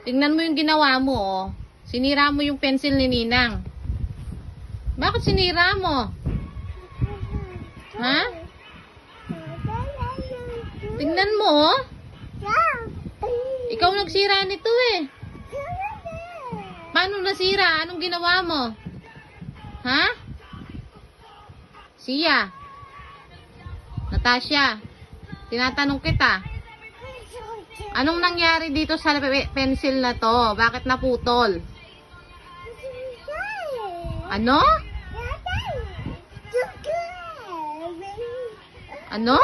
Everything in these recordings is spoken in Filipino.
Tingnan mo yung ginawa mo, oh. Sinira mo yung pencil ni Ninang. Bakit sinira mo? Ha? Tingnan mo, oh. Ikaw nagsira nito eh. Paano nasira? Anong ginawa mo? Ha? Siya. Natasha. Tinatanong kita. Anong nangyari dito sa pe- pencil na to? Bakit naputol? Ano? Ano?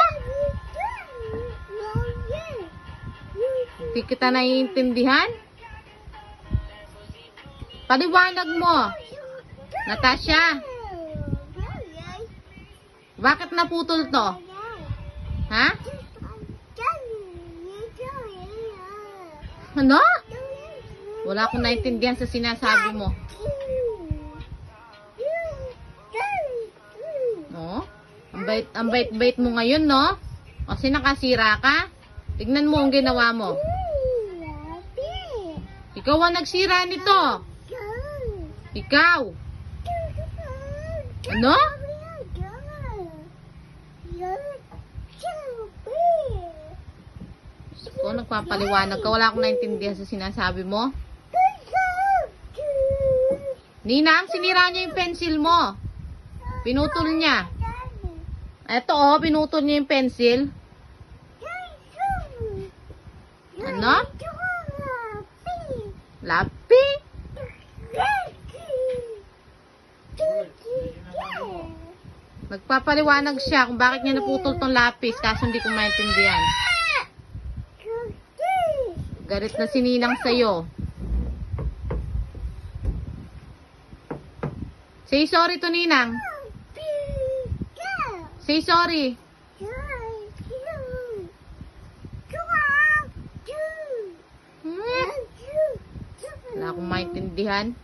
Hindi kita naiintindihan? Paliwanag mo. Natasha, bakit naputol to? Ha? Ano? Wala akong naintindihan sa sinasabi mo. No? Ang bait, ang bait-bait mo ngayon, no? Kasi nakasira ka. Tignan mo ang ginawa mo. Ikaw ang nagsira nito. Ikaw. Ano? Ko nagpapaliwanag ka. Wala akong naintindihan sa sinasabi mo. Ninang, sinira niya yung pencil mo. Pinutol niya. Eto oh, pinutol niya yung pencil. Ano? Lapi? Nagpapaliwanag siya kung bakit niya naputol tong lapis kaso hindi ko maintindihan. Galit na si Ninang sa'yo. Say sorry to Ninang. Say sorry. Hmm? Wala akong maintindihan.